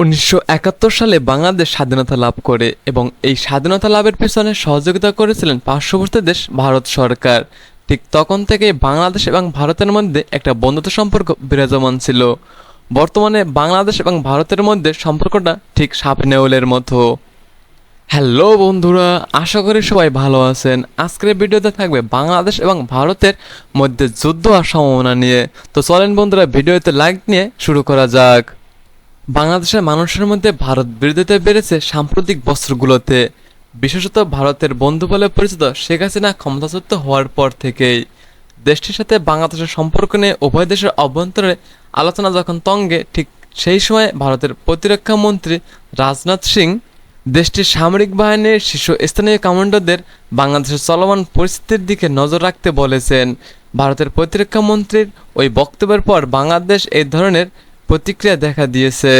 উনিশশো একাত্তর সালে বাংলাদেশ স্বাধীনতা লাভ করে এবং এই স্বাধীনতা লাভের পেছনে সহযোগিতা করেছিলেন পার্শ্ববর্তী দেশ ভারত সরকার। ঠিক তখন থেকে বাংলাদেশ এবং ভারতের মধ্যে একটা বন্ধুত্ব সম্পর্ক বিরাজমান ছিল। বর্তমানে বাংলাদেশ এবং ভারতের মধ্যে সম্পর্কটা ঠিক সাপ নেউলের মতো। হ্যালো বন্ধুরা, আশা করি সবাই ভালো আছেন। আজকের ভিডিওতে থাকবে বাংলাদেশ এবং ভারতের মধ্যে যুদ্ধ আর সম্ভাবনা নিয়ে। তো চলেন বন্ধুরা, ভিডিওতে লাইক নিয়ে শুরু করা যাক। বাংলাদেশের মানুষের মধ্যে ভারত বিরোধিতা বেড়েছে সাম্প্রতিক বছরগুলোতে। বিশেষত ভারতের বন্ধু বলে পরিচিত শেখ হাসিনা ক্ষমতাচ্যুত হওয়ার পর থেকেই। দেশটির সাথে বাংলাদেশের সম্পর্ক নিয়ে উভয় দেশের অভ্যন্তরে আলোচনা যখন তঙ্গে, ঠিক সেই সময় ভারতের প্রতিরক্ষা মন্ত্রী রাজনাথ সিং, দেশটির সামরিক বাহিনীর শীর্ষ স্থানীয় কমান্ডারদের বাংলাদেশের চলমান পরিস্থিতির দিকে নজর রাখতে বলেছেন। ভারতের প্রতিরক্ষা মন্ত্রীর ওই বক্তব্যের পর বাংলাদেশ এই ধরনের প্রতিক্রিয়া দেখা দিয়েছে।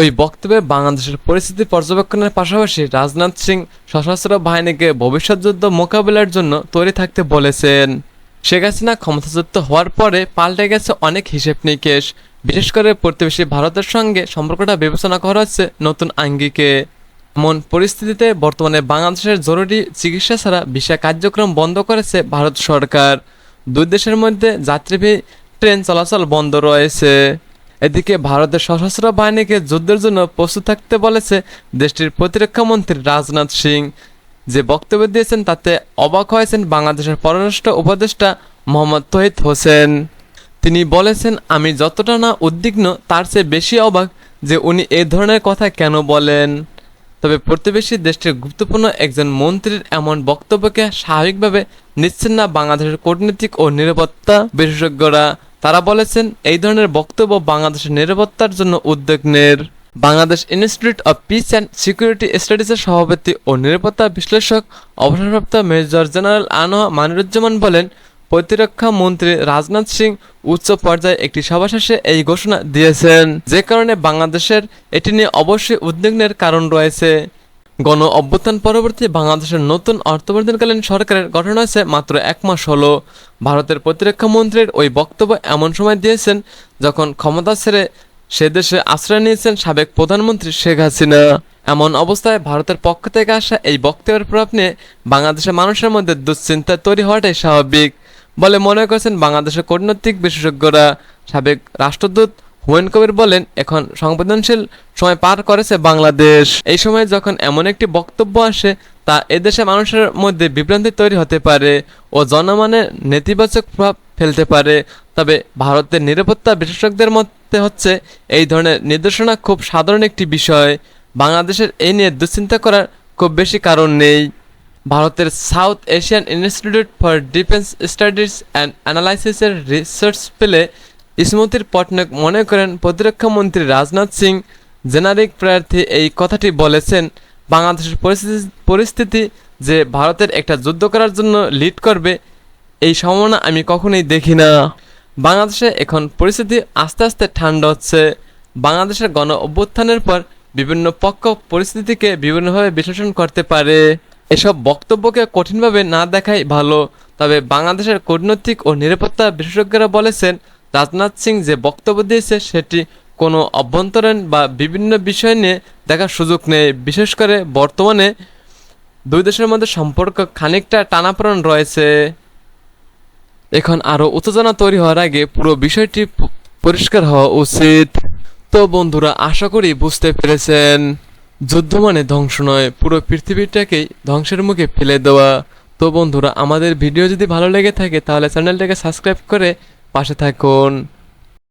ওই বক্তব্যে বাংলাদেশের পরিস্থিতি পর্যবেক্ষণের পাশাপাশি রাজনাথ সিং সশস্ত্র বাহিনীকে ভবিষ্যৎ যুদ্ধ মোকাবিলার জন্য তৈরি থাকতে বলেছেন। শেখ হাসিনা ক্ষমতাচ্যুত হওয়ার পরে পাল্টে গেছে অনেক হিসেব নিকেশ। বিশেষ করে প্রতিবেশী ভারতের সঙ্গে সম্পর্কটা বিবেচনা করা হচ্ছে নতুন আঙ্গিকে। এমন পরিস্থিতিতে বর্তমানে বাংলাদেশের জরুরি চিকিৎসা ছাড়া ভিসা কার্যক্রম বন্ধ করেছে ভারত সরকার। দুই দেশের মধ্যে যাত্রীবাহী ট্রেন চলাচল বন্ধ রয়েছে। এদিকে ভারতের সশস্ত্র বাহিনীকে যুদ্ধের জন্য প্রস্তুত থাকতে বলেছে দেশটির প্রতিরক্ষা মন্ত্রী রাজনাথ সিং। যে বক্তব্য দিয়েছেন তাতে অবাক হয়েছেন বাংলাদেশের পররাষ্ট্র উপদেষ্টা মোহাম্মদ তহিদ হোসেন। তিনি বলেছেন, আমি যতটা না উদ্বিগ্ন, তার চেয়ে বেশি অবাক যে উনি এই ধরনের কথা কেন বলেন। তবে প্রতিবেশী দেশটির গুরুত্বপূর্ণ একজন মন্ত্রীর এমন বক্তব্যকে স্বাভাবিকভাবে নিচ্ছেন না বাংলাদেশের কূটনীতিক ও নিরাপত্তা বিশেষজ্ঞরা। তারা বলেছেন, এই ধরনের বক্তব্য বাংলাদেশের নিরাপত্তার জন্য উদ্যোগ নের Bangladesh institute of peace and security স্টাডিজের সভাপতি ও নিরাপত্তা বিশ্লেষক, অবসরপ্রাপ্ত মেজর জেনারেল আনোয়া মানিরুজ্জামান বলেন, প্রতিরক্ষা মন্ত্রী রাজনাথ সিং উচ্চ পর্যায়ে একটি সভা শেষে এই ঘোষণা দিয়েছেন। যে কারণে বাংলাদেশের এটি নিয়ে অবশ্যই উদ্বিগ্নের কারণ রয়েছে। গণ অভ্যুত্থান পরবর্তী বাংলাদেশের নতুন অর্থবর্ধনকালীন সরকারের গঠন হয়েছে মাত্র এক মাস হলো। ভারতের প্রতিরক্ষা মন্ত্রীর ওই বক্তব্য এমন সময় দিয়েছেন যখন ক্ষমতা ছেড়ে সে দেশে আশ্রয় নিয়েছেন সাবেক প্রধানমন্ত্রী শেখ হাসিনা। এমন অবস্থায় ভারতের পক্ষ থেকে আসা এই বক্তব্যের প্রভাব নিয়ে বাংলাদেশের মানুষের মধ্যে দুশ্চিন্তা তৈরি হওয়াটাই স্বাভাবিক বলে মনে করছেন বাংলাদেশের কূটনৈতিক বিশেষজ্ঞরা। সাবেক রাষ্ট্রদূত হুমায়ুন কবির বলেন, এখন সংবেদনশীল সময় পার করেছে বাংলাদেশ। এই সময় যখন এমন একটি বক্তব্য আসে, তা এদেশে মানুষের মধ্যে বিভ্রান্তি তৈরি হতে পারে ও জনমানের নেতিবাচক প্রভাব ফেলতে পারে। তবে ভারতের নিরাপত্তা বিশেষজ্ঞদের মধ্যে হচ্ছে, এই ধরনের নির্দেশনা খুব সাধারণ একটি বিষয়। বাংলাদেশের এই নিয়ে দুশ্চিন্তা করার খুব বেশি কারণ নেই। ভারতের south Asian institute for defence studies and অ্যানালাইসিসের research fellow ইসমতির পটনায়ক মনে করেন, প্রতিরক্ষা মন্ত্রী রাজনাথ সিং জেনারিক প্রার্থী এই কথাটি বলেছেন, বাংলাদেশের পরিস্থিতি যে ভারতের একটা যুদ্ধ করার জন্য লিড করবে, এই সম্ভাবনা আমি কখনোই দেখি না। বাংলাদেশে এখন পরিস্থিতি আস্তে আস্তে ঠান্ডা হচ্ছে। বাংলাদেশের গণ অভ্যুত্থানের পর বিভিন্ন পক্ষ পরিস্থিতিকে বিভিন্নভাবে বিশ্লেষণ করতে পারে। এসব বক্তব্যকে কঠিনভাবে না দেখাই ভালো, তবে বাংলাদেশের কূটনৈতিক ও নিরাপত্তা বিশেষজ্ঞরা বলেছেন রাজনাথ সিং যে বক্তব্য দিয়েছে, সেটি কোনো অভ্যন্তরীণ বা বিভিন্ন বিষয় নিয়ে দেখার সুযোগ নেই। বিশেষ করে বর্তমানে দুই দেশের মধ্যে সম্পর্ক খানিকটা টানাপোড়েন রয়েছে। এখন আরও উত্তেজনা তৈরি হওয়ার আগে পুরো বিষয়টি পরিষ্কার হওয়া উচিত। তো বন্ধুরা, আশা করি বুঝতে পেরেছেন। যুদ্ধ মানে ধ্বংস নয়, পুরো পৃথিবীটাকেই ধ্বংসের মুখে ফেলে দেওয়া। তো বন্ধুরা, আমাদের ভিডিও যদি ভালো লেগে থাকে, তাহলে চ্যানেলটাকে সাবস্ক্রাইব করে পাশে থাকুন।